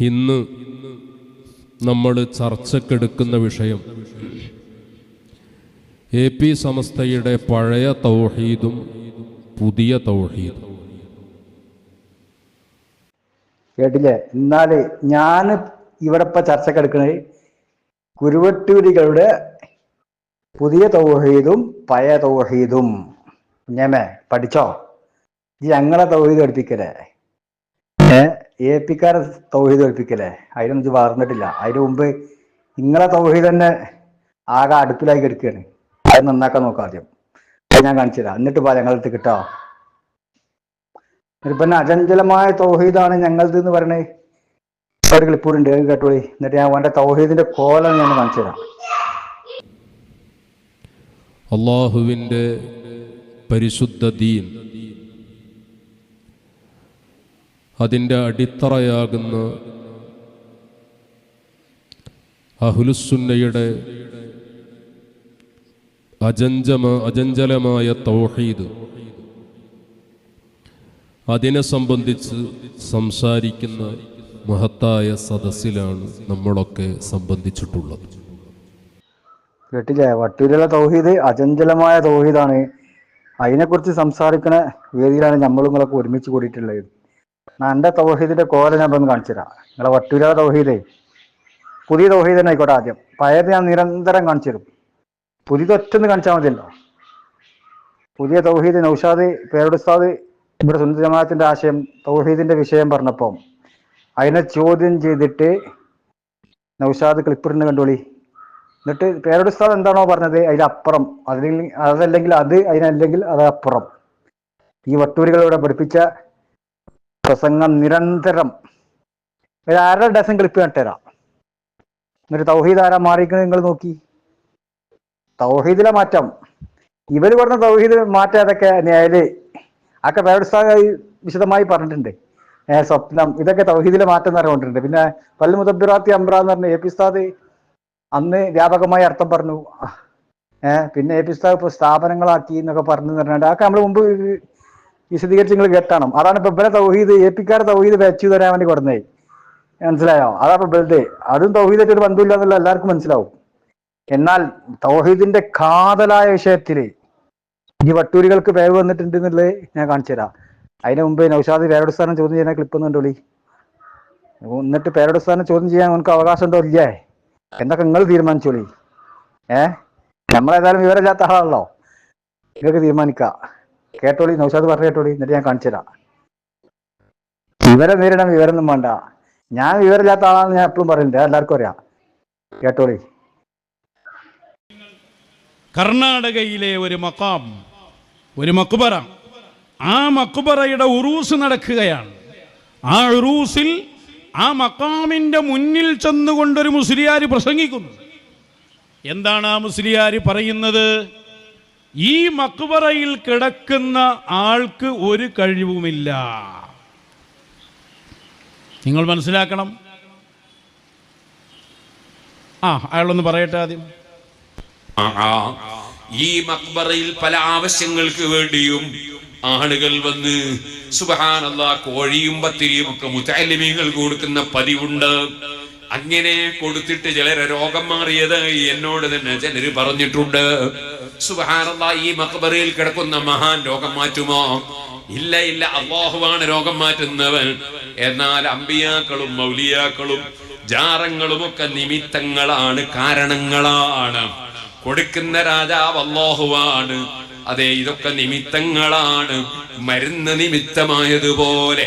ഇന്ന് നമ്മൾ ചർച്ചക്കെടുക്കുന്ന വിഷയം എ പി സമസ്തയുടെ പഴയ തൗഹീദും പുതിയ തൗഹീദും. കേട്ടില്ലേ? എന്നാൽ ഞാൻ ഇവിടെ ഇപ്പൊ ചർച്ചക്കെടുക്കുന്നത് കുരുവട്ടൂരികളുടെ പുതിയ തൗഹീദും പഴയ തൗഹീദും. ഞാമേ പഠിച്ചോ? ഞങ്ങളെ തൗഹീദ് പഠിപ്പിക്കലേ ഏ? എ പിക്കാരെ തൗഹീദ് പഠിപ്പിക്കലേ അതിനൊന്നും ഇത് വളർന്നിട്ടില്ല അതിന് മുമ്പ് നിങ്ങളെ തൗഹീദ് തന്നെ ആകെ അടുപ്പിലായി കിടക്കുകയാണ് അത് നന്നാക്കാൻ നോക്കാം ആദ്യം. ഞാൻ കാണിച്ചു തരാം. എന്നിട്ട് പാ ഞങ്ങളടുത്ത് കിട്ടോ? പിന്നെ അചഞ്ചലമായ തൗഹീദാണ് ഞങ്ങളത് എന്ന് പറയണേ. ഒരു ക്ലിപ്പൂരുണ്ട് അത് കേട്ടോളി. എന്നിട്ട് ഞാൻ അവന്റെ തൗഹീദിന്റെ കോലം ഞാൻ കാണിച്ചു തരാം. അള്ളാഹുവിന്റെ പരിശുദ്ധ ദീൻ. അതിന്റെ അടിത്തറയാകുന്ന അഹുലുസുന്നയുടെ അജഞ്ചമ അജഞ്ചലമായ തൗഹീദ്. അതിനെ സംബന്ധിച്ച് സംസാരിക്കുന്ന മഹത്തായ സദസ്സിലാണ് നമ്മളൊക്കെ സംബന്ധിച്ചിട്ടുള്ളത്. കേട്ടില്ലേ? വട്ടൂരിലെ തൗഹീദ് അചഞ്ചലമായ തൗഹീദാണ്. അതിനെക്കുറിച്ച് സംസാരിക്കുന്ന വേദിയിലാണ് നമ്മളും ഒരുമിച്ച് കൂടിയിട്ടുള്ളത്. ഞാൻ എന്റെ തൗഹീദിന്റെ കോല ഞാൻ ഒന്ന് കാണിച്ചു തരാം നിങ്ങളെ വട്ടൂര തൗഹീദേ. പുതിയ തൗഹീദ് തന്നെ ആയിക്കോട്ടെ ആദ്യം. പഴയത് ഞാൻ നിരന്തരം കാണിച്ചു തരും പുതിയത് ഒറ്റൊന്ന് കാണിച്ചാൽ മതിയല്ലോ. പുതിയ തൗഹീദ് നൗഷാദ് പേരുടുസ്താദ് ഇവിടെ സുന്ദര ജമാഅത്തിന്റെ ആശയം തൗഹീദിന്റെ വിഷയം പറഞ്ഞപ്പം അതിനെ ചോദ്യം ചെയ്തിട്ട് നൗഷാദ് ക്ലിപ്പറിന് കണ്ടോളി. എന്നിട്ട് പേരുടുസ്താദ് എന്താണോ പറഞ്ഞത് അതിലപ്പുറം. അതിൽ അതല്ലെങ്കിൽ അത് അതിനല്ലെങ്കിൽ അതപ്പുറം. ഈ വട്ടൂരികളിലൂടെ പഠിപ്പിച്ച പ്രസംഗം നിരന്തരം. ഒരു അര ഡസൻ ക്ലിപ്പ് കണ്ടുതരാം എന്നിട്ട് തൗഹീദ് ആരാ മാറിയിരിക്കുന്നത് നിങ്ങൾ നോക്കി. തൗഹീദിലെ മാറ്റം. ഇവർ പറഞ്ഞ തൗഹീദ് മാറ്റം അതൊക്കെ ഒക്കെ അതൊക്കെ പേരുടുസ്താദ് വിശദമായി പറഞ്ഞിട്ടുണ്ട്. സ്വപ്നം. ഇതൊക്കെ തൗഹീദിലെ മാറ്റം എന്ന് പറഞ്ഞുകൊണ്ടിട്ടുണ്ട്. പിന്നെ പൽ മുതബിറാത്തി അമ്ര എന്ന് പറഞ്ഞ എ പി ഉസ്താദ് അന്ന് വ്യാപകമായി അർത്ഥം പറഞ്ഞു. ഏഹ് പിന്നെ എ പി ഉസ്താദ് ഇപ്പൊ സ്ഥാപനങ്ങളാക്കി എന്നൊക്കെ പറഞ്ഞു പറഞ്ഞാൽ അതൊക്കെ നമ്മൾ മുമ്പ് വിശദീകരിച്ച് നിങ്ങൾ കേട്ടാണ്? അതാണ് ഇപ്പൊ ഇവരെ തൗഹീദ് എ പിക്കാരെ തൗഹീദ് വെച്ചു തരാൻ വേണ്ടി കൊടുന്നേ. മനസ്സിലായോ? അതാ ഇപ്പൊ ബൽദേ അതും തൗഹീദായിട്ട് ഒരു ബന്ധമില്ല എന്നുള്ള എല്ലാവർക്കും മനസ്സിലാവും. എന്നാൽ തൗഹീദിന്റെ കാതലായ വിഷയത്തിൽ ഈ വട്ടൂരികൾക്ക് പേര് വന്നിട്ടുണ്ട് എന്നുള്ളത് ഞാൻ കാണിച്ചു തരാം. അതിന് മുമ്പ് നൗഷാദ് പേരോടുസ്ഥാനം ചോദ്യം ചെയ്യുന്ന ക്ലിപ്പ് ഒന്നും കണ്ടോളി എന്നിട്ട് പേരോടുസ്ഥാനം ചോദ്യം ചെയ്യാൻ നമുക്ക് അവകാശം ഉണ്ടോ ഇല്ലേ? എന്തൊക്കെ നിങ്ങൾ തീരുമാനിച്ചോളി. ഏഹ് നമ്മളേതായാലും വിവരമില്ലാത്ത ആളാണല്ലോ. നിങ്ങൾക്ക് തീരുമാനിക്കാം. കേട്ടോളി നൗഷാദ് പറഞ്ഞു കേട്ടോളി എന്നിട്ട് ഞാൻ കാണിച്ചു തരാം. വിവരം നേരിടാൻ വിവരമൊന്നും വേണ്ട. ഞാൻ വിവരമില്ലാത്ത ആളാണെന്ന് ഞാൻ എപ്പോഴും പറയുന്നുണ്ട് എല്ലാവർക്കും അറിയാം. കേട്ടോളി. കർണാടകയിലെ ഒരു മക്കാം ഒരു മക്കുബറ ആ മക്കുബറയുടെ ഉറൂസ് നടക്കുകയാണ്. ആ ഉറൂസിൽ ആ മക്കാമിന്റെ മുന്നിൽ ചെന്നുകൊണ്ടൊരു മുസ്ലിയാർ പ്രസംഗിക്കുന്നു. എന്താണ് ആ മുസ്ലിയാർ പറയുന്നത്? ഈ മക്ബറയിൽ കിടക്കുന്ന ആൾക്ക് ഒരു കഴിവുമില്ല. നിങ്ങൾ മനസ്സിലാക്കണം. ആ അയാളൊന്ന് പറയട്ടെ ആദ്യം. ഈ മക്ബറയിൽ പല ആവശ്യങ്ങൾക്ക് വേണ്ടിയും ആളുകൾ വന്ന് സുബഹാനല്ല കോഴിയും പത്തിരിയും ഒക്കെ മുത്താലിമീങ്ങൾ കൊടുക്കുന്ന പതിവുണ്ട്. അങ്ങനെ കൊടുത്തിട്ട് ചിലരെ രോഗം മാറിയത് എന്നോട് തന്നെ ചിലര് പറഞ്ഞിട്ടുണ്ട്. സുബഹാനല്ല ഈ മക്ബറയിൽ കിടക്കുന്ന മഹാൻ രോഗം മാറ്റുമോ? ഇല്ല ഇല്ല അള്ളാഹുവാണ് രോഗം മാറ്റുന്നവൻ. എന്നാൽ അമ്പിയാക്കളും മൗലിയാക്കളും ജാറങ്ങളും ഒക്കെ നിമിത്തങ്ങളാണ് കാരണങ്ങളാണ്. കൊടുക്കുന്ന രാജാവ് അള്ളാഹുവാണ് അതെ ഇതൊക്കെ നിമിത്തങ്ങളാണ്. മരുന്ന് നിമിത്തമായതുപോലെ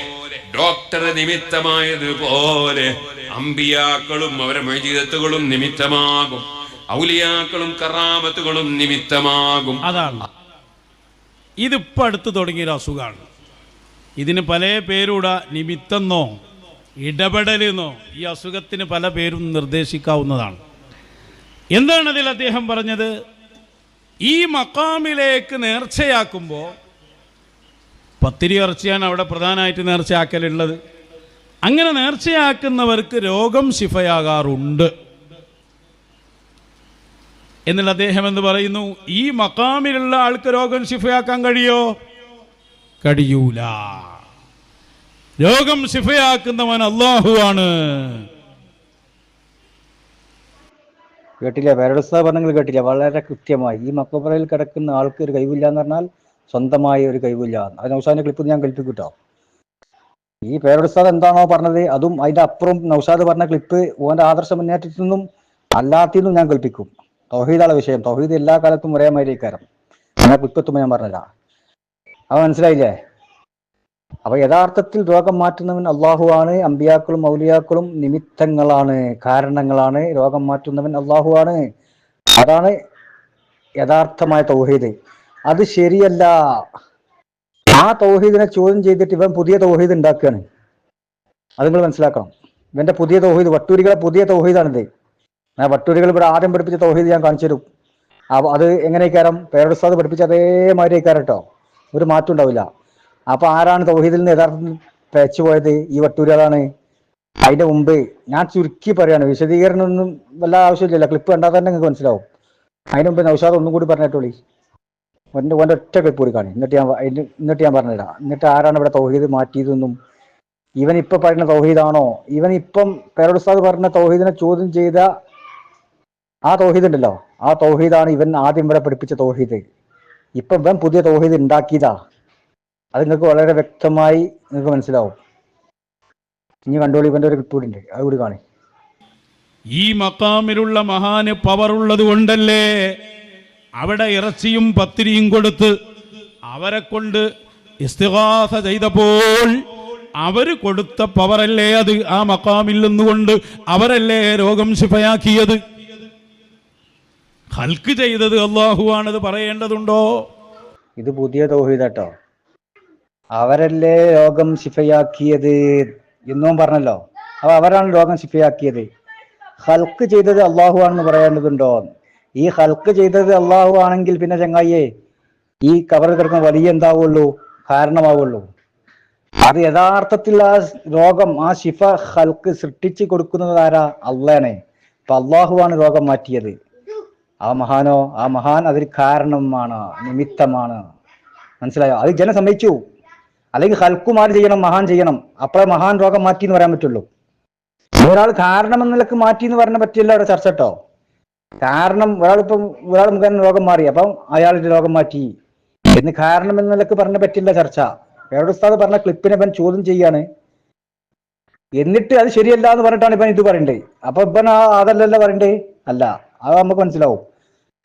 ഡോക്ടർ നിമിത്തമായതുപോലെ അമ്പിയാക്കളും അവരെ മൈജീതത്തുകളും നിമിത്തമാകും. ഔലിയാക്കളും കറാമത്തുകളും നിമിത്തമാകും. അതാണ്. ഇതിപ്പോ അടുത്ത് തുടങ്ങിയൊരു അസുഖമാണ് ഇതിന് പല പേരൂട നിമിത്തെന്നോ ഇടപെടലെന്നോ ഈ അസുഖത്തിന് പല പേരും നിർദ്ദേശിക്കാവുന്നതാണ്. എന്താണ് അതിൽ അദ്ദേഹം പറഞ്ഞത്? ഈ മക്കാമിലേക്ക് നേർച്ചയാക്കുമ്പോൾ പത്തിരി ഇറച്ചിയാണ് അവിടെ പ്രധാനമായിട്ട് നേർച്ചയാക്കലുള്ളത്. അങ്ങനെ നേർച്ചയാക്കുന്നവർക്ക് രോഗം ശിഫയാകാറുണ്ട്. എന്നുള്ള അദ്ദേഹം എന്ന് പറയുന്നു? ഈ മക്കാമിലുള്ള ആൾക്ക് രോഗം ശിഫയാക്കാൻ കഴിയോ? കഴിയൂല. രോഗം ശിഫയാക്കുന്നവൻ അള്ളാഹുവാണ് കേട്ടില്ല? പേരടുസ്ത പറഞ്ഞെങ്കിൽ കേട്ടില്ല? വളരെ കൃത്യമായി. ഈ മക്കബറയിൽ കിടക്കുന്ന ആൾക്ക് ഒരു കഴിവില്ല എന്ന് പറഞ്ഞാൽ സ്വന്തമായ ഒരു കഴിവില്ല. അതിന് അവസാന ക്ലിപ്പ് ഞാൻ കൽപ്പിക്കൂട്ടോ കേട്ടോ ഈ പേരുടെ എന്താണോ പറഞ്ഞത്? അതും അതിന്റെ അപ്പുറം നൗഷാദ് പറഞ്ഞ ക്ലിപ്പ് ഓന്റെ ആദർശ മുന്നേറ്റത്തിൽ നിന്നും അല്ലാത്തിന്നും ഞാൻ കൽപ്പിക്കും തൗഹീദാണ് വിഷയം. തൗഹീദ് എല്ലാ കാലത്തും ഒരേ മാതിരിക്കാരം ഞാൻ ക്ലിപ്പ് ഞാൻ പറഞ്ഞുതരാം. അത് മനസ്സിലായില്ലേ? അപ്പൊ യഥാർത്ഥത്തിൽ രോഗം മാറ്റുന്നവൻ അള്ളാഹു ആണ്. അമ്പിയാക്കളും മൗലിയാക്കളും നിമിത്തങ്ങളാണ് കാരണങ്ങളാണ്. രോഗം മാറ്റുന്നവൻ അള്ളാഹു ആണ്. അതാണ് യഥാർത്ഥമായ തൗഹീദ്. അത് ശരിയല്ല. ആ തൗഹീദിനെ ചോദ്യം ചെയ്തിട്ട് ഇവൻ പുതിയ തൗഹീദ് ഉണ്ടാക്കുകയാണ്. അത് നിങ്ങൾ മനസ്സിലാക്കണം. ഇവന്റെ പുതിയ തൗഹീദ് വട്ടൂരികളെ പുതിയ തൗഹീദാണിത്. ഞാൻ വട്ടൂരികൾ ഇവിടെ ആദ്യം പഠിപ്പിച്ച തൗഹീദ് ഞാൻ കാണിച്ചു തരും. അത് അത് എങ്ങനെയൊക്കെയാരം പേരടുസ്താദ് പഠിപ്പിച്ച അതേമാതിരി കേട്ടോ ഒരു മാറ്റം ഉണ്ടാവില്ല. അപ്പൊ ആരാണ് തൗഹീദിൽ നിന്ന് യഥാർത്ഥത്തിൽ പേച്ചു പോയത്? ഈ വട്ടൂരികളാണ്. അതിന്റെ മുമ്പ് ഞാൻ ചുരുക്കി പറയാണ്. വിശദീകരണം ഒന്നും വല്ല ആവശ്യമില്ല ക്ലിപ്പ് കണ്ടാൽ തന്നെ നിങ്ങൾക്ക് മനസ്സിലാവും. അതിന് മുമ്പ് നൗഷാദ് ഒന്നും കൂടി പറഞ്ഞിട്ടോളി ഒന്റെ ഒന്റെ ഒറ്റ ക്ലിപ്പ് കൂടി കാണി. എന്നിട്ട് ഞാൻ എന്നിട്ട് ഞാൻ പറഞ്ഞുതരാം എന്നിട്ട് ആരാണ് ഇവിടെ തൗഹീദ് മാറ്റിയതെന്നും. ഇവൻ ഇപ്പൊ പറയുന്ന തൗഹീദാണോ? ഇവൻ ഇപ്പം പേരോടുസ്താദ് പറഞ്ഞ തൗഹീദിനെ ചോദ്യം ചെയ്ത ആ തൗഹീദ് ഉണ്ടല്ലോ. ആ തൗഹീദാണ് ഇവൻ ആദ്യം ഇവിടെ പഠിപ്പിച്ച തൗഹീദ്. ഇപ്പൊ ഇവൻ പുതിയ തൗഹീദ് ഉണ്ടാക്കിയതാ അത് നിങ്ങൾക്ക് വളരെ വ്യക്തമായി നിങ്ങൾക്ക് മനസ്സിലാവും. ഇനി കണ്ടോളി ഇവന്റെ ഒരു ക്ലിപ്പ് ഉണ്ട്. അത് കൂടി കാണി. ഈ മക്കാമിലുള്ള മഹാന് പവർ ഉള്ളത് കൊണ്ടല്ലേ? അവിടെ ഇറച്ചിയും പത്തിരിയും കൊടുത്ത് അവരെ കൊണ്ട് ഇസ്തിഹാസ ചെയ്തപ്പോൾ അവർ കൊടുത്ത പവറല്ലേ അത് ആ മക്കാമിൽ നിന്നുകൊണ്ട് അവരല്ലേ രോഗം ശിഫയാക്കിയത്? ഹൽക്ക് ചെയ്തത് അള്ളാഹുവാണത് പറയേണ്ടതുണ്ടോ? ഇത് പുതിയ തോഹിതട്ടോ അവരല്ലേ രോഗം ശിഫയാക്കിയത് എന്നും പറഞ്ഞല്ലോ. അപ്പൊ അവരാണ് രോഗം ശിഫയാക്കിയത്. ഹൽക്ക് ചെയ്തത് അള്ളാഹു ആണെന്ന് പറയേണ്ടതുണ്ടോ? ഈ ഹൽക്ക് ചെയ്തത് അള്ളാഹു ആണെങ്കിൽ പിന്നെ ചങ്ങായിയെ ഈ കവറിൽ കിടക്കുന്ന വലിയ എന്താവുള്ളൂ? കാരണമാവുള്ളൂ. അത് യഥാർത്ഥത്തിൽ ആ രോഗം ആ ശിഫ ഹൽക്ക് സൃഷ്ടിച്ചു കൊടുക്കുന്നത് ആരാ? അള്ളാണ് അപ്പൊ അള്ളാഹുവാണ് രോഗം മാറ്റിയത്. ആ മഹാനോ ആ മഹാൻ അതിന് കാരണമാണ് നിമിത്തമാണ്. മനസ്സിലായോ? അത് ജനം സമ്മതിച്ചു. അല്ലെങ്കിൽ ഹൽക്കുമാർ ചെയ്യണം? മഹാൻ ചെയ്യണം. അപ്പോഴേ മഹാൻ രോഗം മാറ്റി എന്ന് പറയാൻ പറ്റുള്ളൂ. ഒരാൾ കാരണം എന്ന നിലയ്ക്ക് മാറ്റി എന്ന് പറഞ്ഞ പറ്റില്ല അവിടെ ചർച്ച കേട്ടോ. കാരണം ഒരാളിപ്പം ഒരാൾ മുഖേന രോഗം മാറി അപ്പം അയാളുടെ രോഗം മാറ്റി. എന്ന് കാരണം എന്ന നിലയ്ക്ക് പറഞ്ഞ പറ്റില്ല ചർച്ച. വേറെ ഉസ്താദ് പറഞ്ഞ ക്ലിപ്പിനെ ഇവൻ ചോദ്യം ചെയ്യാണ്. എന്നിട്ട് അത് ശരിയല്ല എന്ന് പറഞ്ഞിട്ടാണ് ഇവൻ ഇത് പറയണ്ടേ? അപ്പൊ ഇവൻ ആ അതല്ലല്ല പറയണ്ടേ? അല്ല അത് നമുക്ക് മനസ്സിലാവും.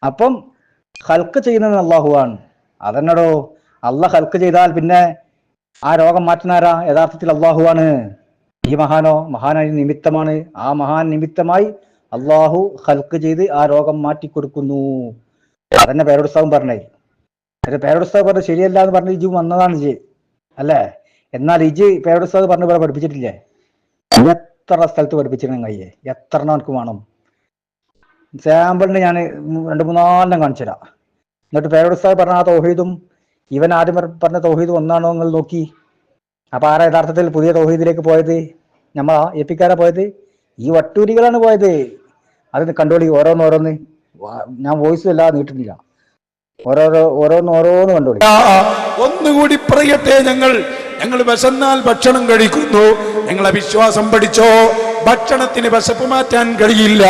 അപ്പം ഹൽക്ക് ചെയ്യുന്നത് അള്ളാഹുവാണ് അതെന്നടോ. അള്ളാഹ് ഹൽക്ക് ചെയ്താൽ പിന്നെ ആ രോഗം മാറ്റുന്നാരാ യഥാർത്ഥത്തിൽ അള്ളാഹുവാണ് ഈ മഹാനോ മഹാനായ നിമിത്തമാണ്. ആ മഹാൻ നിമിത്തമായി അള്ളാഹു ഹൽക്ക് ചെയ്ത് ആ രോഗം മാറ്റി കൊടുക്കുന്നു അതന്നെ പേരോടുസ്താവും പറഞ്ഞേ. അത് പേരോടുസ്താവ് പറഞ്ഞത് ശരിയല്ല എന്ന് പറഞ്ഞ് ഇജു വന്നതാണ് ഇജ് അല്ലേ? എന്നാൽ ഇജ് പേരോടുസ്താവ് പറഞ്ഞ പോലെ പഠിപ്പിച്ചിട്ടില്ലേ? എത്ര സ്ഥലത്ത് പഠിപ്പിച്ചിരുന്നു കയ്യെ? എത്ര നമുക്ക് വേണം? സാമ്പിളിന് ഞാൻ രണ്ട് മൂന്നാലെണ്ണം കാണിച്ചു തരാം എന്നിട്ട് പേരോടുസ്താവ് പറഞ്ഞ ആ തോഹീദും ഇവൻ ആദ്യം പറഞ്ഞ തോഹീദും ഒന്നാണോ നിങ്ങൾ നോക്കി. അപ്പൊ ആരാ യഥാർത്ഥത്തിൽ പുതിയ തോഹീദിലേക്ക് പോയത്? നമ്മളാ എപ്പിക്കാരാ പോയത്? ഈ വട്ടൂരികളാണ് പോയത്. അത് കണ്ടോളി ഓരോന്ന് ഓരോന്ന്. ഞാൻ വോയിസ് എല്ലാം നീട്ടുന്നില്ല ഓരോരോ ഓരോന്ന് ഓരോന്ന് കണ്ടോളി. ഒന്നുകൂടി പറയട്ടെ ഞങ്ങൾ. ഞങ്ങൾ വിശന്നാൽ ഭക്ഷണം കഴിക്കുന്നു. ഞങ്ങളെ വിശ്വാസം പഠിച്ചോ. ഭക്ഷണത്തിന് വിശപ്പ് മാറ്റാൻ കഴിയില്ല.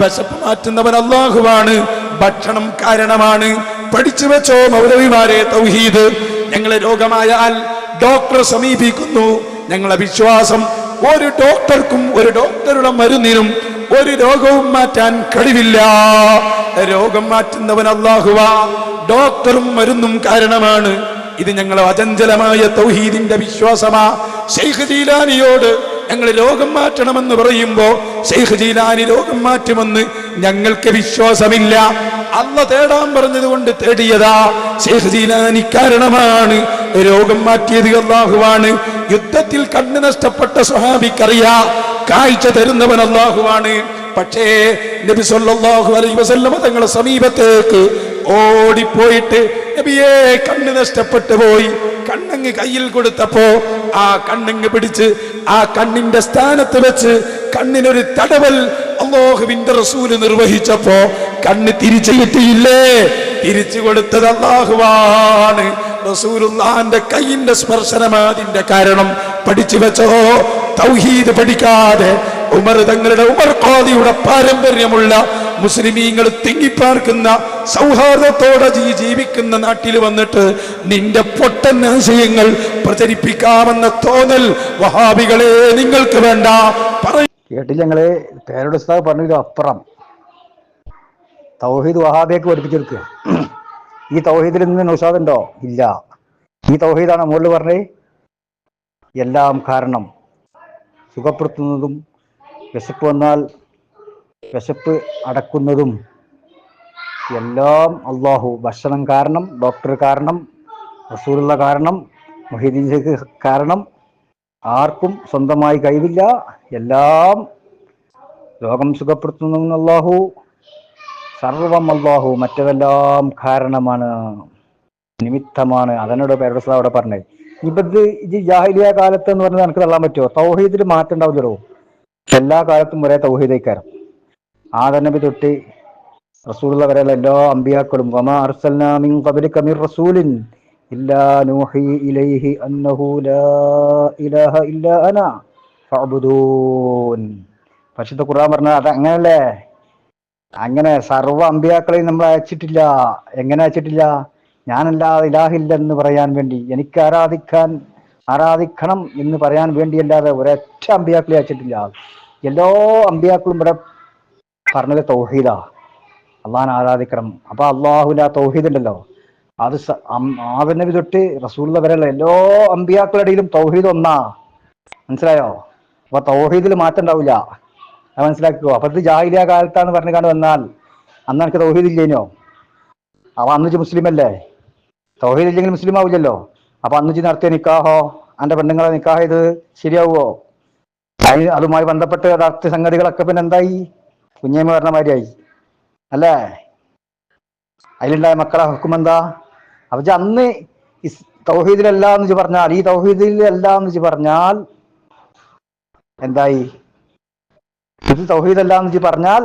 വിശപ്പ് മാറ്റുന്നവൻ അള്ളാഹുവാണ് ഭക്ഷണം കാരണമാണ്. പഠിച്ചു വെച്ചോ മൗലവിമാരെ തൗഹീദ്. ഞങ്ങളെ രോഗമായാൽ ഡോക്ടറെ സമീപിക്കുന്നു. ഞങ്ങളെ വിശ്വാസം ഒരു ഡോക്ടർക്കും ഒരു ഡോക്ടറുടെ മരുന്നിനും ഒരു രോഗവും മാറ്റാൻ കഴിവില്ല. രോഗം മാറ്റുന്നവൻ അള്ളാഹുവ ഡോക്ടറും മരുന്നും കാരണമാണ്. ഇത് ഞങ്ങൾ അചഞ്ചലമായ തൗഹീദിന്റെ വിശ്വാസമാ. ഷെയ്ഖ് ജീലാനിയോട് ഞങ്ങൾ രോഗം മാറ്റണമെന്ന് പറയുമ്പോ ഷെയ്ഖ് ജീലാനി രോഗം മാറ്റുമെന്ന് ഞങ്ങൾക്ക് വിശ്വാസമില്ല. അല്ല തേടാൻ പറഞ്ഞത് കൊണ്ട് തേടിയതാ. ഷെയ്ഖ് ജീലാനി കാരണമാണ് രോഗം മാറ്റിയത് അള്ളാഹുവാണ് യുദ്ധത്തിൽ കണ്ണു നഷ്ടപ്പെട്ട സ്വഹാബിക്കറിയാ കാഴ്ച തരുന്നവൻ അള്ളാഹുവാണ് പക്ഷേ നബി സല്ലല്ലാഹു അലൈഹി വസല്ലമ തങ്ങളുടെ സമീപത്തേക്ക് ഓടിപ്പോയിട്ട് നബിയേ കണ്ണ് നഷ്ടപ്പെട്ടു പോയി. കണ്ണങ്ങ് കയ്യിൽ കൊടുത്തപ്പോ ആ കണ്ണങ്ങ് പിടിച്ച് ആ കണ്ണിന്റെ സ്ഥാനത്ത് വെച്ച് കണ്ണിനൊരു തടവൽ അള്ളാഹുവിന്റെ റസൂൽ നിർവഹിച്ചപ്പോ കണ്ണ് തിരിച്ചു കിട്ടിയില്ലേ? തിരിച്ചു കൊടുത്തത് അള്ളാഹുവാണ് റസൂലുള്ളാന്റെ കൈയിന്റെ സ്പർശനമാതിന്റെ കാരണം പഠിച്ചു വെച്ചോ? തൗഹീദ് പഠിക്കാതെ ഉമർ തങ്ങളുടെ ഉമർ കോതിയുടെ പാരമ്പര്യമുള്ള മുസ്ലിമീങ്ങൾ തിങ്ങിപ്പാർക്കുന്ന സൗഹാർദ്ദത്തോടെ ജീ- ജീവിക്കുന്ന നാട്ടിൽ വന്നിട്ട് നിന്റെ പൊട്ടൻ ആശയങ്ങൾ പ്രചരിപ്പിക്കാമെന്ന തോന്നൽ വഹാബികളെ നിങ്ങൾക്ക് വേണ്ട. കേട്ടില്ല ഞങ്ങളെ. പേരുടെ ഉസ്താദ് പറഞ്ഞതിലും അപ്പുറം തൗഹീദ് വഹാബിയൊക്കെ പഠിപ്പിച്ചെടുക്കുക ഈ തൗഹീദിൽ നിന്ന് നൗഷാദ് ഉണ്ടോ? ഇല്ല. ഈ തൗഹീദാണ് മുകളിൽ പറഞ്ഞത്? എല്ലാം കാരണം സുഖപ്പെടുത്തുന്നതും വിശപ്പ് വന്നാൽ വിശപ്പ് അടക്കുന്നതും എല്ലാം അള്ളാഹു ഭക്ഷണം കാരണം ഡോക്ടർ കാരണം റസൂലുള്ള കാരണം മൊഹീദ്ദീൻ കാരണം. ആർക്കും സ്വന്തമായി കഴിവില്ല. എല്ലാം രോഗം സുഖപ്പെടുത്തുന്നു അള്ളാഹു സർവം അള്ളാഹു മറ്റതെല്ലാം കാരണമാണ് നിമിത്തമാണ്. അതിനോട് പേരുടെ അവിടെ പറഞ്ഞത് ഇപ്പത് ഇത് ജാഹിലിയ കാലത്ത് എന്ന് പറഞ്ഞാൽ എനിക്ക് തള്ളാൻ പറ്റുമോ? തൗഹീദിൽ മാറ്റം ഉണ്ടാവില്ലോ എല്ലാ കാലത്തും ഒരേ തൗഹീദൈക്കാരം. ആദനബി തൊട്ട് റസൂലുള്ള വരെയുള്ള എല്ലാ അമ്പിയാക്കളും വമാ അർസൽനാ മിൻ ഖബ്ലിക മിർ റസൂലിൻ ഇല്ലാ നൂഹി ഇലൈഹി അന്നഹു ലാ ഇലാഹ അന പരിശുദ്ധ ഖുർആൻ പറഞ്ഞ അത് അങ്ങനല്ലേ അങ്ങനെ സർവ അമ്പിയാക്കളെയും നമ്മൾ അയച്ചിട്ടില്ല. എങ്ങനെ അയച്ചിട്ടില്ല? ഞാനല്ലാതെ ഇലാഹില്ലെന്ന് പറയാൻ വേണ്ടി. എനിക്ക് ആരാധിക്കാൻ ആരാധിക്കണം എന്ന് പറയാൻ വേണ്ടിയല്ലാതെ ഒരൊറ്റ അമ്പിയാക്കളെ അയച്ചിട്ടില്ല. എല്ലാ അമ്പിയാക്കളും ഇവിടെ പറഞ്ഞത് തൗഹീദാ. അള്ളാഹാൻ ആരാധിക്കണം. അപ്പൊ അള്ളാഹുല തൗഹീദ് ഉണ്ടല്ലോ. അത് സ- നബി തൊട്ട് റസൂള്ള വരെയുള്ള എല്ലാ അമ്പിയാക്കളുടെയിലും തൗഹീദ് ഒന്നാ. മനസ്സിലായോ? അപ്പൊ തൗഹീദിൽ മാറ്റം ഉണ്ടാവില്ല അത് മനസ്സിലാക്കുക അപ്പൊ ഇത് ജാഹിലിയ കാലത്താണ് പറഞ്ഞു കണ്ട് വന്നാൽ. അന്ന് എനിക്ക് തൗഹീദ് ഇല്ലേനോ? അന്ന് മുസ്ലിം അല്ലേ? തൗഹീദ് ഇല്ലെങ്കിൽ മുസ്ലിം ആവില്ലല്ലോ അപ്പൊ അന്ന് നടത്തിയ നിക്കാഹോ? അന്റെ പെണ്ണുങ്ങളെ നിക്കാഹ് ചെയ്ത് ശരിയാവുമോ അതിന് അതുമായി ബന്ധപ്പെട്ട് നടത്തിയ സംഗതികളൊക്കെ പിന്നെ എന്തായി? കുഞ്ഞേമ്മ പറഞ്ഞ മാതിരിയായി. അല്ലേ? അതിലുണ്ടായ മക്കളെ ഹുക്കും എന്താ? അപ്പൊ അന്ന് തൗഹീദിലല്ല എന്ന് പറഞ്ഞാൽ ഈ തൗഹീദിലല്ല എന്ന് പറഞ്ഞാൽ എന്തായി? ഇത് തൗഹീദല്ല എന്ന് ഇജ്ജ് പറഞ്ഞാൽ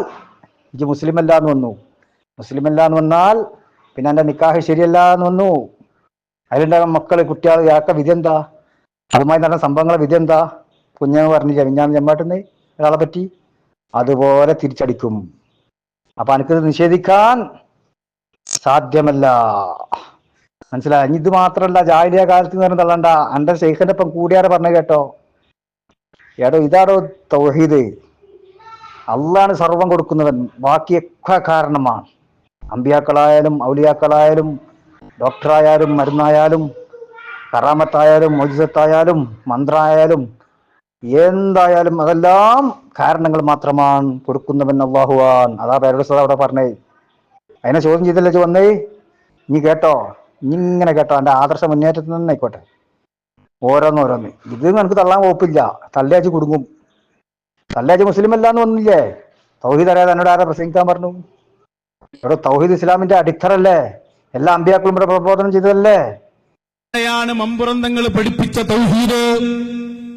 ഇജ്ജ് മുസ്ലിം അല്ല എന്ന് വന്നു. മുസ്ലിം അല്ല എന്ന് വന്നാൽ പിന്നെ എന്റെ നിക്കാഹ് ശരിയല്ല എന്ന് വന്നു. അതിലുണ്ടായ മക്കൾ കുട്ടികൾ യാക്ക വിധി എന്താ? അതുമായി നടന്ന സംഭവങ്ങളെ വിധി എന്താ? കുഞ്ഞെന്ന് പറഞ്ഞില്ല ഞാൻ ജമ്മാട്ടുന്നേ ഒരാളെ പറ്റി അതുപോലെ തിരിച്ചടിക്കും. അപ്പൊ എനിക്കത് നിഷേധിക്കാൻ സാധ്യമല്ല. മനസ്സിലായി? ഇനി ഇത് മാത്രമല്ല ജാഹിലിയ കാലത്ത് നിന്ന് തള്ളണ്ട. എന്റെ ശേഖരന്റെ ഒപ്പം കൂടിയാരെ പറഞ്ഞു കേട്ടോ. എടോ ഇതാടോ തൗഹീദ്. അള്ളാണ് സർവം കൊടുക്കുന്നവൻ. ബാക്കിയൊക്കെ കാരണമാണ്. അമ്പിയാക്കളായാലും ഔലിയാക്കളായാലും ഡോക്ടറായാലും മരുന്നായാലും കറാമത്തായാലും മോജിസത്തായാലും മന്ത്രായാലും എന്തായാലും അതെല്ലാം കാരണങ്ങൾ മാത്രമാണ് കൊടുക്കുന്നവൻ അള്ളാഹുവാൻ. അതാ പേരുടെ അവിടെ പറഞ്ഞേ. അതിനെ ചോദ്യം ചെയ്തല്ലേ വന്നേ? നീ കേട്ടോ. ഇങ്ങനെ കേട്ടോ. എന്റെ ആദർശ മുന്നേറ്റത്തിൽ തന്നെ ആയിക്കോട്ടെ ഓരോന്നോരോന്ന്. ഇത് നിനക്ക് തള്ളാൻ വകുപ്പില്ല. തള്ളിയാച്ച് കുടുങ്ങും. തള്ളിയാച്ച് മുസ്ലിം അല്ല എന്ന് വന്നില്ലേ? തൗഹീദ് അറിയാതെ എന്നോട് ആരാ പ്രസംഗിക്കാൻ പറഞ്ഞു? ഇവിടെ തൗഹീദ് ഇസ്ലാമിന്റെ അടിത്തറല്ലേ? എല്ലാ അമ്പിയാക്കളും ഇവിടെ പ്രബോധനം ചെയ്തതല്ലേ? ഇവിടെയാണ് മമ്പുറം തങ്ങൾ പഠിപ്പിച്ച തൗഹീദ്.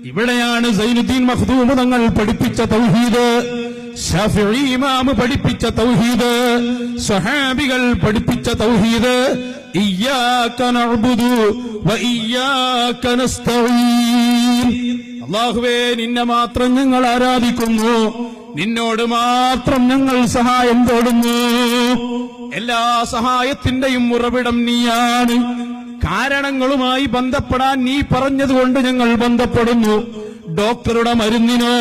ഇവിടെയാണ് സൈനുദ്ദീൻ മഖ്ദൂം തങ്ങൾ പഠിപ്പിച്ച തൗഹീദ്. ഇമാമ് പഠിപ്പിച്ച തൗഹീദ് സ്വഹാബികൾ പഠിപ്പിച്ച തൗഹീദ് അള്ളാഹുവേ നിന്നെ മാത്രം ഞങ്ങൾ ആരാധിക്കുന്നു. നിന്നോട് മാത്രം ഞങ്ങൾ സഹായം തേടുന്നു. എല്ലാ സഹായത്തിന്റെയും ഉറവിടം നീയാണ്. കാരണങ്ങളുമായി ബന്ധപ്പെടാൻ നീ പറഞ്ഞതുകൊണ്ട് ഞങ്ങൾ ബന്ധപ്പെടുന്നു. ഡോക്ടറുടെ മരുന്നിനോ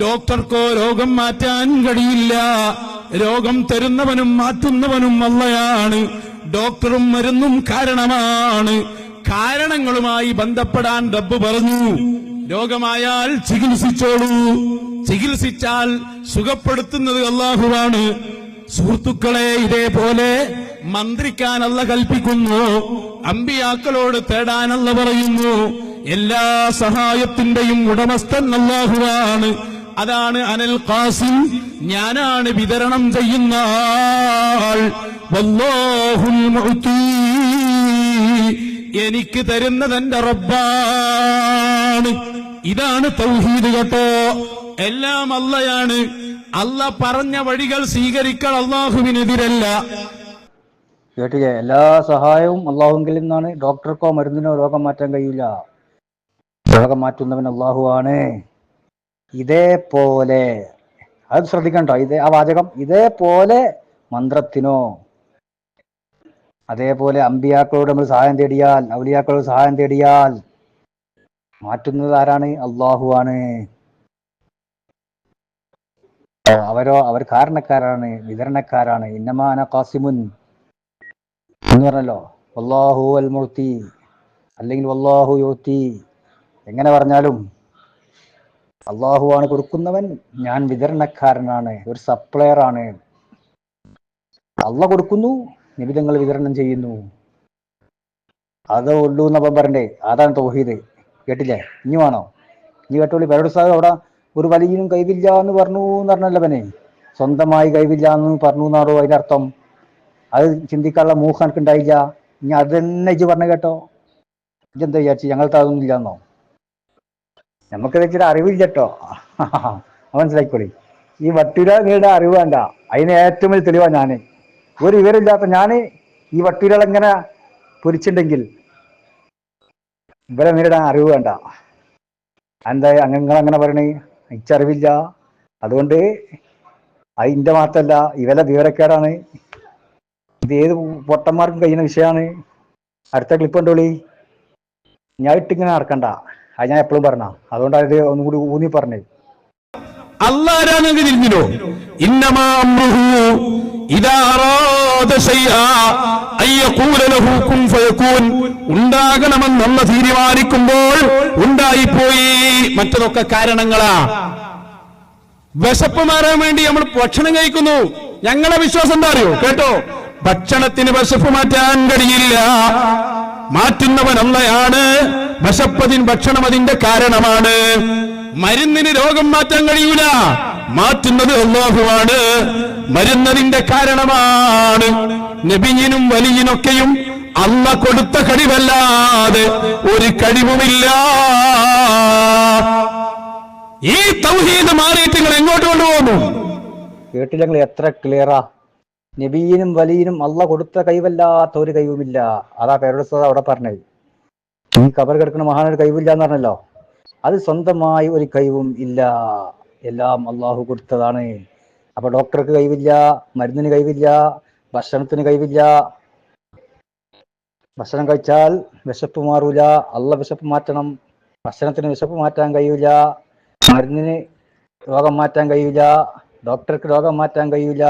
ഡോക്ടർക്കോ രോഗം മാറ്റാൻ കഴിയില്ല. രോഗം തരുന്നവനും മാറ്റുന്നവനും അല്ലയാണ് ഡോക്ടറും മരുന്നും കാരണമാണ്. കാരണങ്ങളുമായി ബന്ധപ്പെടാൻ റബ്ബ് പറഞ്ഞു. രോഗമായാൽ ചികിത്സിച്ചോളൂ. ചികിത്സിച്ചാൽ സുഖപ്പെടുത്തുന്നത് അള്ളാഹുവാണ്. സുഹൃത്തുക്കളെ ഇതേപോലെ മന്ത്രിക്കാനല്ല കൽപ്പിക്കുന്നു. അമ്പിയാക്കളോട് തേടാനല്ല പറയുന്നു. എല്ലാ സഹായത്തിന്റെയും ഉടമസ്ഥൻ അല്ലാഹുവാണ് അതാണ് അനൽ ഖാസിം. ഞാനാണ് വിതരണം ചെയ്യുന്ന ആൾ. എനിക്ക് തരുന്നത് എന്റെ റബ്ബാണ്. ഇതാണ് തൗഹീദ് കേട്ടോ. എല്ലാം അല്ലയാണ് അല്ല പറഞ്ഞ വഴികൾ സ്വീകരിക്കൽ അള്ളാഹുവിനെതിരല്ല. കേട്ടില്ലേ? എല്ലാ സഹായവും അള്ളാഹുങ്കിൽ നിന്നാണ്. ഡോക്ടർക്കോ മരുന്നിനോ രോഗം മാറ്റാൻ കഴിയില്ല. രോഗം മാറ്റുന്നവൻ അള്ളാഹു ആണ്. ഇതേപോലെ. അത് ശ്രദ്ധിക്കണ്ടോ? ഇതേ ആ വാചകം ഇതേപോലെ മന്ത്രത്തിനോ. അതേപോലെ അമ്പിയാക്കളോട് നമ്മൾ സഹായം തേടിയാൽ ഔലിയാക്കളോട് സഹായം തേടിയാൽ മാറ്റുന്നത് ആരാണ്? അള്ളാഹു ആണ്. അവരോ അവർ കാരണക്കാരാണ് വിതരണക്കാരാണ്. ഇന്നമാന കാസിമുൻ എന്ന് പറഞ്ഞല്ലോ. വല്ലാഹു അൽ മുർത്തി. അല്ലെങ്കിൽ വല്ലാഹു യോത്തി. എങ്ങനെ പറഞ്ഞാലും അള്ളാഹു ആണ് കൊടുക്കുന്നവൻ ഞാൻ വിതരണക്കാരനാണ് ഒരു സപ്ലയർ ആണ് അള്ള കൊടുക്കുന്നു നിബിധങ്ങൾ വിതരണം ചെയ്യുന്നു. അത് ഉള്ളൂ എന്നപ്പം പറഞ്ഞേ അതാണ് തൗഹീദ്. കേട്ടില്ലേ? ഇനി വേണോ? ഇനി കേട്ടോളി പരോട് സാഹബ് അവിടെ ഒരു വലിയനും കൈവില്ല എന്ന് പറഞ്ഞു എന്ന് പറഞ്ഞല്ലവനെ സ്വന്തമായി കൈവില്ല എന്ന് പറഞ്ഞു എന്നാണോ അതിനർത്ഥം അർത്ഥം? അത് ചിന്തിക്കാനുള്ള മൂഹം എനിക്ക് ഉണ്ടായില്ല. ഇനി അത് തന്നെ ഇജ്ജ് പറഞ്ഞു കേട്ടോ. ഇജ്ജെന്താ വിചാരിച്ചു? ഞങ്ങൾ അതൊന്നും നമുക്ക് വെച്ചിട്ട് അറിവില്ല കേട്ടോ മനസ്സിലായിക്കോളി. ഈ വട്ടുരയുടെ അറിവ് വേണ്ട. അതിന് ഏറ്റവും വലിയ തെളിവാണ് ഞാൻ. ഒരു വിവരമില്ലാത്ത ഞാൻ ഈ വട്ടുരകൾ എങ്ങനെ പൊരിച്ചിട്ടുണ്ടെങ്കിൽ ഇവരെ നേരിടാൻ അറിവ് വേണ്ട. എന്താ അങ്ങനെ അങ്ങനെ പറയണേ? ഇച്ചറിവില്ല അതുകൊണ്ട് അതിന്റെ മാത്രല്ല ഇവരെ വിവരക്കേടാണ്. ഇത് ഏത് പൊട്ടന്മാർക്കും കഴിയുന്ന വിഷയമാണ് അടുത്ത ക്ലിപ്പ് ഉണ്ടോളി ഞാൻ ഇട്ടിങ്ങനെ നടക്കണ്ട. അത് ഞാൻ എപ്പോഴും പറഞ്ഞ. അതുകൊണ്ട് അതിന്റെ ഒന്നും കൂടി ഊന്നി പറഞ്ഞേ. അല്ലാരാണെങ്കിൽ തിരിഞ്ഞിനോ ഇന്നമാ തീരുമാനിക്കുമ്പോൾ ഉണ്ടായിപ്പോയി. മറ്റതൊക്കെ കാരണങ്ങളാ. വിശപ്പ് മാറാൻ വേണ്ടി നമ്മൾ ഭക്ഷണം കഴിക്കുന്നു. ഞങ്ങളെ വിശ്വാസം എന്താ അറിയോ? കേട്ടോ? ഭക്ഷണത്തിന് വിശപ്പ് മാറ്റാൻ കഴിയില്ല. മാറ്റുന്നവൻ അല്ലയാണ് വിശപ്പതിൻ ഭക്ഷണം അതിന്റെ കാരണമാണ്. മരുന്നിന് രോഗം മാറ്റാൻ കഴിയൂല. മാറ്റുന്നത് അള്ളാഹുവാണ് മരുന്നതിന്റെ കാരണമാണ്. നബിഞ്ഞിനും വലിയനൊക്കെയും അല്ല കൊടുത്ത കഴിവല്ലാതെ ഒരു കഴിവുമില്ല. ഈ തൗഹീദ് മാറിയിട്ട് നിങ്ങൾ എങ്ങോട്ട് കൊണ്ടുപോകുന്നു? കേട്ടില്ല നിങ്ങൾ എത്ര ക്ലിയറാ നബീനും വലിയനും അള്ള കൊടുത്ത കൈവല്ലാത്ത ഒരു കൈവുമില്ല അതാ പേരോട് അവിടെ പറഞ്ഞത്. ഈ കബർ കിടക്കുന്ന മഹാനൊരു കൈവില്ല എന്ന് പറഞ്ഞല്ലോ. അത് സ്വന്തമായി ഒരു കൈവും ഇല്ല. എല്ലാം അള്ളാഹു കൊടുത്തതാണ്. അപ്പൊ ഡോക്ടർക്ക് കൈവില്ല മരുന്നിന് കൈവില്ല ഭക്ഷണത്തിന് കൈവില്ല. ഭക്ഷണം കഴിച്ചാൽ വിശപ്പ് മാറൂല. അള്ള വിശപ്പ് മാറ്റണം. ഭക്ഷണത്തിന് വിശപ്പ് മാറ്റാൻ കഴിയൂല. മരുന്നിന് രോഗം മാറ്റാൻ കഴിയൂല. ഡോക്ടർക്ക് രോഗം മാറ്റാൻ കഴിയൂല.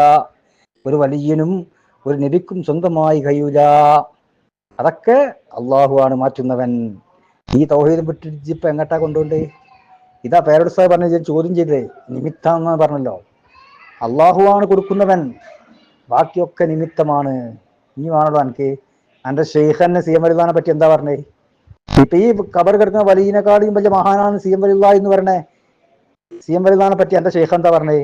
ഒരു വലിയനും ഒരു നബിക്കും സ്വന്തമായി കഴിയൂല. അതൊക്കെ അള്ളാഹു ആണ് മാറ്റുന്നവൻ. ഈ തൗഹീദ് വിട്ടിട്ട് ഇപ്പൊ എങ്ങട്ടാ കൊണ്ടുകൊണ്ട് ഇതാ പേരോട് സാഹിബ് പറഞ്ഞ ചോദ്യം ചെയ്തേ. നിമിത്താന്ന് പറഞ്ഞല്ലോ. അള്ളാഹു ആണ് കൊടുക്കുന്നവൻ. ബാക്കിയൊക്കെ നിമിത്തമാണ്. ഇനി വേണല്ലോ എനിക്ക് എന്റെ ഷെയ്ഖന്നെ സി എം വലുതാനെ പറ്റി എന്താ പറഞ്ഞേ? ഇപ്പൊ ഈ കബർ കിടക്കുന്ന വലിയനെക്കാളും വലിയ മഹാനാണ് സി എം വലുത എന്ന് പറഞ്ഞേ. സി എം വലുതാനെ പറ്റി എന്റെ ഷെയ്ഖ് എന്താ പറഞ്ഞേ?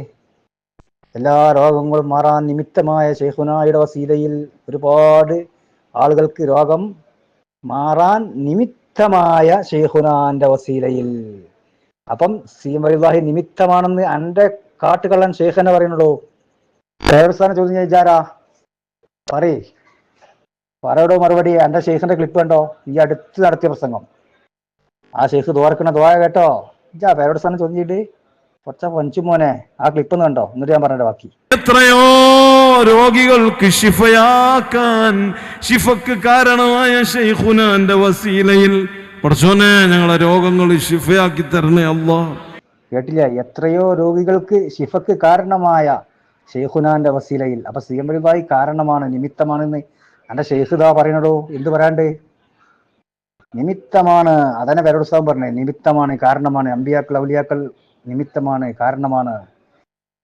എല്ലാ രോഗങ്ങളും മാറാൻ നിമിത്തമായ ഷെയ്ഖുനായുടെ വസീലയിൽ ഒരുപാട് ആളുകൾക്ക് രോഗം മാറാൻ നിമിത്തമായ ഷെയ്ഖുനാന്റെ വസീലയിൽ അപ്പം സി നിമിത്തമാണെന്ന് എന്റെ കാട്ടുകള്ളൻ ഷെയ്ഖനെ പറയുന്നുള്ളൂ ദേവസ്ഥാനം ചോദ്യം ചോദിച്ചാരാ പറയേ. പറയടോ മറുപടി? എന്റെ ഷെയ്ഖിന്റെ ക്ലിപ്പ് കണ്ടോ? ഈ അടുത്ത് നടത്തിയ പ്രസംഗം. ആ ഷെയ്ഖ് ദോർക്കണ ദോയ കേട്ടോ. ഇജാ പേരോട് സ്ഥാനം ചോദിച്ചിട്ട് കുറച്ച പൊഞ്ചു മോനെ ആ ക്ലിപ്പ് ഒന്ന് കണ്ടോ? എന്നിട്ട് ഞാൻ പറഞ്ഞ ബാക്കി. എത്രയോ രോഗികൾക്ക് ശിഫയാക്കാൻ ശിഫക്ക് കാരണമായ ഷെയ്ഖുനാന്റെ വസീലയിൽ. പഠിച്ചോനെ ഞങ്ങളെ രോഗങ്ങൾ ശിഫയാക്കി തരണേ അല്ലോ. കേട്ടില്ല? എത്രയോ രോഗികൾക്ക് ശിഫക്ക് കാരണമായ ഷെയ്ഖുനാന്റെ വസീലയിൽ. അപ്പൊ സി എം വലുതായി കാരണമാണ് നിമിത്തമാണെന്ന്. എന്റെ ഷെയ്ഖ് ഇതാ പറയണടോ എന്ത് പറയാണ്ട്? നിമിത്തമാണ് അതന്നെ പേരോത്സവം പറഞ്ഞേ നിമിത്തമാണ് കാരണമാണ്. അമ്പിയാക്കൾ ഔലിയാക്കൾ നിമിത്തമാണ് കാരണമാണ്.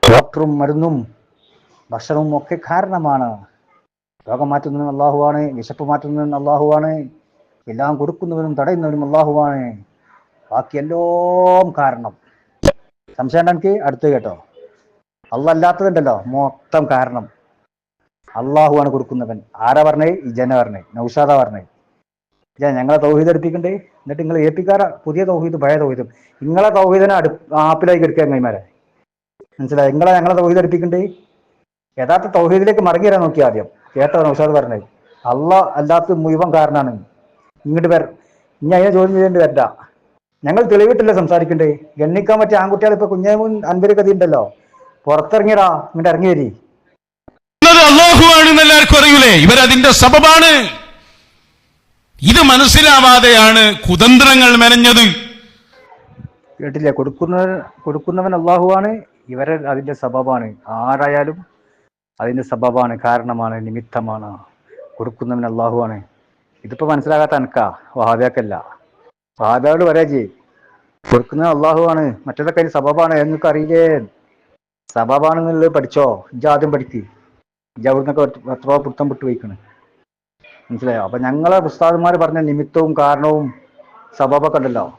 ഡോക്ടറും മരുന്നും ഭക്ഷണവും ഒക്കെ കാരണമാണ്. രോഗം മാറ്റുന്നവൻ അള്ളാഹുവാണ് വിശപ്പ് മാറ്റുന്നവൻ അള്ളാഹുവാണ് എല്ലാം കൊടുക്കുന്നവനും തടയുന്നവനും അള്ളാഹുവാണ് ബാക്കി എല്ലാം കാരണം. സംശയം എനിക്ക്? അടുത്ത് കേട്ടോ. അല്ല അല്ലാത്തതുണ്ടല്ലോ മൊത്തം കാരണം. അള്ളാഹുവാണ് കൊടുക്കുന്നവൻ. ആരാ പറഞ്ഞേ ഈ ജന പറഞ്ഞേ നൗഷാദ പറഞ്ഞേ ഇല്ല ഞങ്ങളെ തൗഹീദ് എടുപ്പിക്കണ്ടേ എന്നിട്ട് നിങ്ങൾ ഏൽപ്പിക്കാറ പുതിയ തൗഹീദ് പഴയ തൗഹീദും. നിങ്ങളെ തൗഹീദിനെ അടു ആപ്പിലേക്ക് എടുക്കുക കൈമാരെ മനസ്സിലായി? നിങ്ങളെ ഞങ്ങളെ തൗഹീദ് എടുപ്പിക്കണ്ടേ യഥാർത്ഥ തൗഹീദിലേക്ക് മടങ്ങി വരാൻ നോക്കി ആദ്യം. കേട്ടോ നൗഷാദ് പറഞ്ഞത്? അല്ല അല്ലാത്ത മുഴുവൻ കാരണമാണ് ഇങ്ങോട്ട് വര ഇനി അതിനെ ചോദ്യം ചെയ്യേണ്ടി വരണ്ട. ഞങ്ങൾ തെളിവിട്ടില്ല സംസാരിക്കണ്ടേ. ഗണ്ണിക്കാൻ പറ്റിയ ആൺകുട്ടികൾ ഇപ്പൊ കുഞ്ഞേമുൻ അൻപത് കഥ ഉണ്ടല്ലോ. പുറത്തിറങ്ങിയടാ ഇങ്ങോട്ട് ഇറങ്ങി വരി അള്ളാഹു ആണെന്ന് എല്ലാവർക്കും അറിയൂലേ? ഇവരതിന്റെ സബബാണ്. ഇത് മനസ്സിലാവാതെയാണ് കുതന്ത്രങ്ങൾ മെനഞ്ഞത്. കേട്ടില്ല? കൊടുക്കുന്ന കൊടുക്കുന്നവൻ അള്ളാഹുവാണ് ഇവരെ അതിന്റെ സബബാണ്. ആരായാലും അതിന്റെ സബബാണ് കാരണമാണ് നിമിത്തമാണ്. കൊടുക്കുന്നവൻ അള്ളാഹുവാണ്. ഇതിപ്പോ മനസ്സിലാകാത്ത അനക്കാ വഹാബിയാക്കല്ല. വഹാബിയോട് പറയാ ചെയ് കൊടുക്കുന്നവൻ അള്ളാഹുവാണ്. മറ്റേതൊക്കെ അതിന് സബബാണ്? നിങ്ങൾക്ക് അറിയില്ലേ? സബബാണെന്നുള്ളത് പഠിച്ചോ? ഇജ ആദ്യം പഠിക്ക്. ഇജ അവിടുന്നൊക്കെ എത്ര പുത്തം വിട്ടു പോയിക്കണ് മനസ്സിലായോ? അപ്പൊ ഞങ്ങളെ ഉസ്താദന്മാർ പറഞ്ഞ നിമിത്തവും കാരണവും സബബൊക്കെ ഉണ്ടല്ലോ.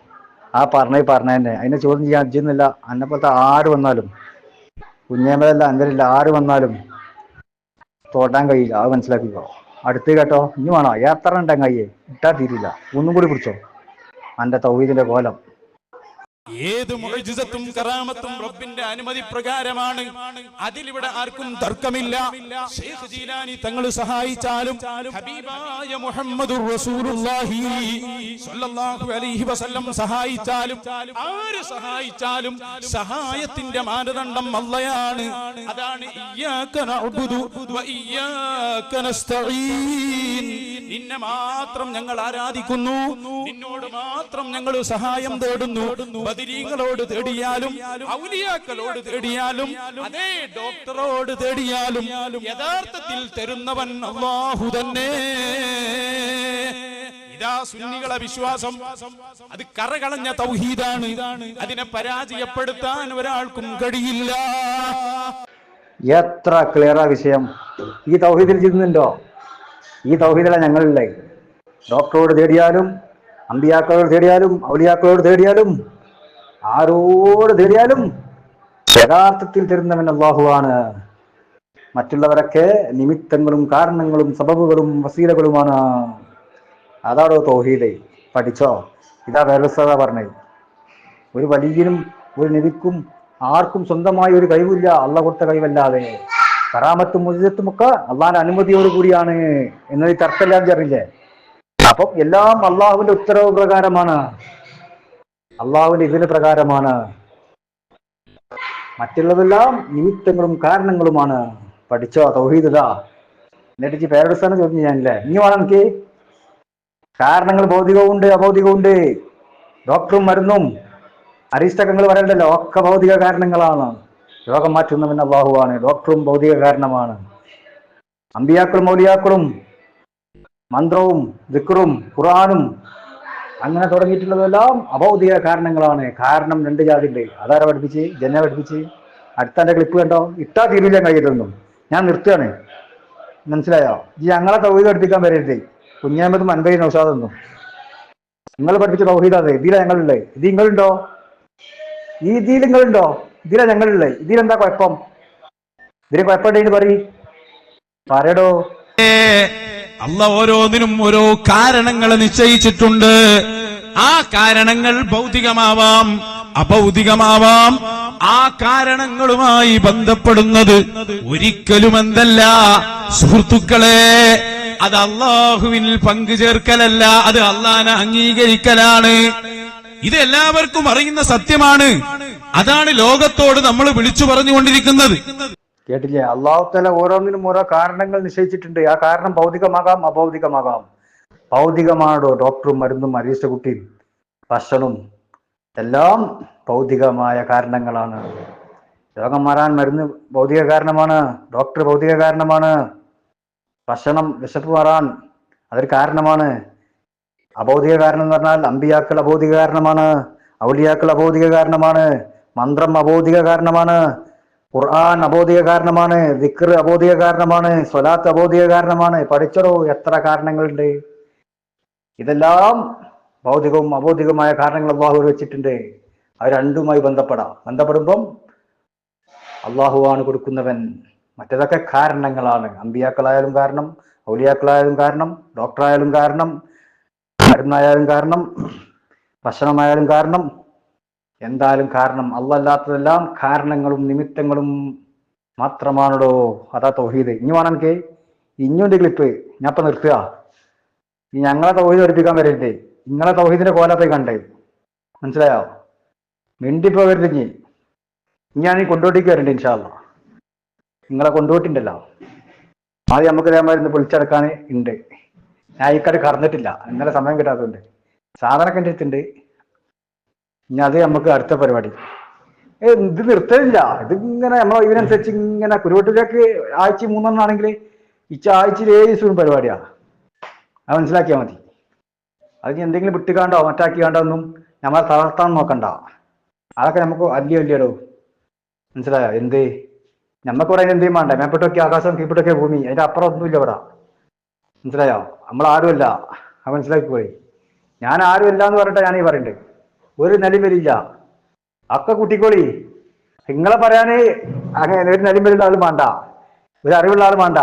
ആ പറഞ്ഞ പറഞ്ഞ തന്നെ അതിനെ ചോദ്യം ചെയ്യാൻ അജ്ജുന്നില്ല. അന്നെ പോലത്തെ ആര് വന്നാലും. കുഞ്ഞേമലല്ല അന്തരില്ല ആര് വന്നാലും തോട്ടാൻ കഴിയില്ല. അത് മനസ്സിലാക്കിക്കോ. അടുത്ത് കേട്ടോ. ഇനി വേണോ? എത്ര ഉണ്ടെങ്കിൽ കയ്യേ ഇട്ടാ തീരില്ല. ഒന്നും കൂടി പിടിച്ചോ. അന്റെ തൗഹീദിന്റെ കോലം. ഏത് മുഅ്ജിസത്തും കറാമത്തും റബ്ബിന്റെ അനുമതി പ്രകാരമാണ്. അതിലിവിടെ ആർക്കും തർക്കമില്ല. ഷെയ്ഖ് ജീലാനി തങ്ങൾ സഹായിച്ചാലും ഹബീബായ മുഹമ്മദ് റസൂലുള്ളാഹി സ്വല്ലല്ലാഹു അലൈഹി വസല്ലം സഹായിച്ചാലും ആര് സഹായിച്ചാലും സഹായത്തിന്റെ മാനദണ്ഡം അല്ലയാണ് അതാണ് ഇയ്യാക നഅ്ബുദു വ ഇയ്യാക നസ്തഈൻ. നിന്നെ മാത്രം ഞങ്ങൾ ആരാധിക്കുന്നു. നിന്നോട് മാത്രം ഞങ്ങൾ സഹായം തേടുന്നു. ബദിരീങ്ങളോട് തേടിയാലും ഔലിയാക്കളോട് തേടിയാലും അതേ ഡോക്ടറോട് തേടിയാലും യഥാർത്ഥത്തിൽ തരുന്നവൻ അള്ളാഹു തന്നെ. ഇതാ സുന്നികളെ വിശ്വാസം. അത് കറകളഞ്ഞ തൗഹീദാണ്. അതിനെ പരാജയപ്പെടുത്താൻ ഒരാൾക്കും കഴിയില്ല. എത്ര ക്ലിയറാ വിഷയം. ഈ തൗഹീദിൽ ചെയ്യുന്നുണ്ടോ ഈ തൗഹീദിലെ ഞങ്ങളില്ലേ ഡോക്ടറോട് തേടിയാലും അമ്പിയാക്കളോട് തേടിയാലും ഔലിയാക്കളോട് തേടിയാലും ആരോട് തേടിയാലും യഥാർത്ഥത്തിൽ തരുന്നവൻ അള്ളാഹുവാണ് മറ്റുള്ളവരൊക്കെ നിമിത്തങ്ങളും കാരണങ്ങളും സബബുകളും വസീലകളുമാണ്. അതാണോ തൗഹീദ്? പഠിച്ചോ? ഇതാ വേറൊരു പറഞ്ഞത്. ഒരു വലിയനും ഒരു നിധിക്കും ആർക്കും സ്വന്തമായി ഒരു കഴിവില്ല. അള്ള കൊടുത്ത കഴിവല്ലാതെ. കറാമത്തും മുജിതത്തും ഒക്കെ അള്ളാന്റെ അനുമതിയോട് കൂടിയാണ് എന്നത് തർക്കമില്ലാന്ന് അറിയില്ലേ അപ്പം എല്ലാം അള്ളാഹുവിന്റെ ഉത്തരവ് പ്രകാരമാണ്. അള്ളാഹുവിന്റെ ഇതിന് പ്രകാരമാണ്. മറ്റുള്ളതെല്ലാം നിമിത്തങ്ങളും കാരണങ്ങളുമാണ്. പഠിച്ചോ? തൗഹീദാ എന്നിട്ട് ഈ പേരടിസ്ഥാനം ചോദ്യം ഞാനില്ലേ? ഇനി വേണം എനിക്ക് കാരണങ്ങൾ ഭൗതികവുമുണ്ട് അഭൗതികവുമുണ്ട് ഡോക്ടറും മരുന്നും അരിഷ്ടകങ്ങൾ വരണ്ടല്ലോ? ഒക്കെ ഭൗതിക കാരണങ്ങളാണ്. രോഗം മാറ്റുന്നവൻ അള്ളാഹുവാണ്. ഡോക്ടറും ഭൗതിക കാരണമാണ്. അമ്പിയാക്കളും മൗലിയാക്കളും മന്ത്രവും ദിക്റും ഖുറാനും അങ്ങനെ തുടങ്ങിയിട്ടുള്ളതെല്ലാം അഭൗതിക കാരണങ്ങളാണ്. കാരണം രണ്ട് ജാതിയുണ്ട് അതാരെ പഠിപ്പിച്ച് ജന പഠിപ്പിച്ച്. അടുത്ത ക്ലിപ്പ് കണ്ടോ? ഇട്ടാ തീരുവില്ല കഴിയതൊന്നും ഞാൻ നിർത്തുകയാണ്. മനസ്സിലായോ? ഈ ഞങ്ങളെ തൗഹീദ് പഠിപ്പിക്കാൻ വരരുത്. കുഞ്ഞാമത് അൻപത് നൗഷാദൊന്നും നിങ്ങൾ പഠിപ്പിച്ച തൗഹീദാണ് ഇതിലാ ഞങ്ങളുള്ളത്. ഇത് നിങ്ങളുണ്ടോ? ഈ ഇതിൽ നിങ്ങളുണ്ടോ? ഇതിലാ ഞങ്ങളുള്ളത്. ഇതിലെന്താ കുഴപ്പം? ഇതിന് കുഴപ്പമുണ്ടെന്ന് പറയ്. പറയടോ. അല്ല ഓരോന്നിനും ഓരോ കാരണങ്ങൾ നിശ്ചയിച്ചിട്ടുണ്ട്. ആ കാരണങ്ങൾ ഭൗതികമാവാം അഭൗതികമാവാം. ആ കാരണങ്ങളുമായി ബന്ധപ്പെടുന്നത് ഒരിക്കലും എന്തല്ല സുഹൃത്തുക്കളെ അത് അള്ളാഹുവിൽ പങ്കുചേർക്കലല്ല അത് അള്ളാനെ അംഗീകരിക്കലാണ്. ഇത് എല്ലാവർക്കും അറിയുന്ന സത്യമാണ്. അതാണ് ലോകത്തോട് നമ്മൾ വിളിച്ചു പറഞ്ഞുകൊണ്ടിരിക്കുന്നത്. കേട്ടില്ലേ? അള്ളാഹുത്തല ഓരോന്നിനും ഓരോ കാരണങ്ങൾ നിശ്ചയിച്ചിട്ടുണ്ട്. ആ കാരണം ഭൗതികമാകാം അഭൗതികമാകാം. ഭൗതികമാണോ ഡോക്ടറും മരുന്നും അരീഷ്ട കുട്ടിയും? ഭക്ഷണവും. എല്ലാം ഭൗതികമായ കാരണങ്ങളാണ്. രോഗം മാറാൻ മരുന്ന് ഭൗതിക കാരണമാണ്. ഡോക്ടർ ഭൗതിക കാരണമാണ്. ഭക്ഷണം വിശപ്പ് മാറാൻ അതൊരു കാരണമാണ്. അഭൗതിക കാരണം എന്ന് പറഞ്ഞാൽ അമ്പിയാക്കൾ അഭൗതിക കാരണമാണ്. ഔലിയാക്കൾ അഭൗതിക കാരണമാണ്. മന്ത്രം അഭൗതിക കാരണമാണ്. ഖുർആൻ അബോധിക കാരണമാണ് ദിക്ർ അബോധിക കാരണമാണ് സ്വലാത്ത് അബോധിക കാരണമാണ്. പഠിച്ചടോ എത്ര കാരണങ്ങളുണ്ട്? ഇതെല്ലാം ഭൗതികവും അബോധികവുമായ കാരണങ്ങൾ അള്ളാഹു വെച്ചിട്ടുണ്ട്. അത് രണ്ടുമായി ബന്ധപ്പെടാം. ബന്ധപ്പെടുമ്പം അള്ളാഹുവാണ് കൊടുക്കുന്നവൻ. മറ്റേതൊക്കെ കാരണങ്ങളാണ്. അമ്പിയാക്കളായാലും കാരണം ഔലിയാക്കളായാലും കാരണം ഡോക്ടറായാലും കാരണം മരുന്നായാലും കാരണം ഭക്ഷണമായാലും കാരണം എന്തായാലും കാരണം അല്ലല്ലാത്തതെല്ലാം കാരണങ്ങളും നിമിത്തങ്ങളും മാത്രമാണല്ലോ അതാ തൗഹീദ്. ഇനി വേണം എനിക്ക് ക്ലിപ്പ് ഞാൻ ഇപ്പൊ നിർത്തുക. ഞങ്ങളെ തൗഹീദ് പഠിപ്പിക്കാൻ വരരുത്. നിങ്ങളെ തൗഹീദിന്റെ കോലപ്പേ കണ്ടേ. മനസ്സിലായോ? മിണ്ടിപ്പോകരുത് ഇനി. ഞാൻ ഈ കൊണ്ടോട്ടിക്ക് വരണ്ട് ഇൻഷാല്ല നിങ്ങളെ കൊണ്ടോട്ടിണ്ടല്ലോ. ആദ്യം നമുക്ക് ഇതേമാതിരി ഇന്ന് പൊളിച്ചെടുക്കാൻ ഉണ്ട് ഞാൻ ഈ കട കറന്നിട്ടില്ല ഇന്നലെ സമയം കിട്ടാത്തതുണ്ട് സാധനമൊക്കെ എന്റെ അടുത്തുണ്ട് ഇനി അത് നമുക്ക് അടുത്ത പരിപാടി. ഇത് നിർത്തലില്ല. ഇത് ഇങ്ങനെ നമ്മളെ ഇതിനനുസരിച്ച് ഇങ്ങനെ കുരുവട്ടിലേക്ക് ആഴ്ച മൂന്നെണ്ണാണെങ്കിൽ ഈ ആഴ്ചയിൽ ഏഴ് ദിവസവും പരിപാടിയാ. അത് മനസ്സിലാക്കിയാൽ മതി. അത് എന്തെങ്കിലും വിട്ടുകാണ്ടോ മറ്റാക്കി കാണ്ടോ ഒന്നും നമ്മളെ തളർത്താൻ നോക്കണ്ട. അതൊക്കെ നമുക്ക് വലിയ വലിയടോ മനസ്സിലായോ? എന്ത്? നമുക്ക് പറയാൻ എന്തെയും വേണ്ട. മേപ്പെട്ടൊക്കെ ആകാശം കീപ്പെട്ടൊക്കെ ഭൂമി. അതിന്റെ അപ്പുറം ഒന്നുമില്ല ഇവിടെ. മനസ്സിലായോ? നമ്മൾ ആരുമല്ല അത് മനസ്സിലാക്കി പോയി ഞാൻ ആരുമല്ല എന്ന് പറഞ്ഞിട്ടാ ഞാനീ പറയണ്ടേ ഒരു നിലയും വരില്ല അക്ക കുട്ടിക്കോളി. നിങ്ങളെ പറയാന് അങ്ങനെ ഒരു നിലയും വരുന്ന ആളും വേണ്ട. ഒരു അറിവുള്ള ആളും വേണ്ട.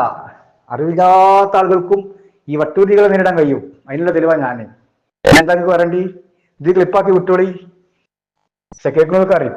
അറിവില്ലാത്ത ആളുകൾക്കും ഈ വട്ടൂരികളെ നേരിടാൻ കഴിയും. അതിനുള്ള തെളിവാ ഞാൻ എന്താ നിങ്ങൾക്ക് പറയണ്ടി? ഇത് ക്ലിപ്പാക്കി വിട്ടോളി. സെക്രട്ടറികൾക്ക് അറിയും.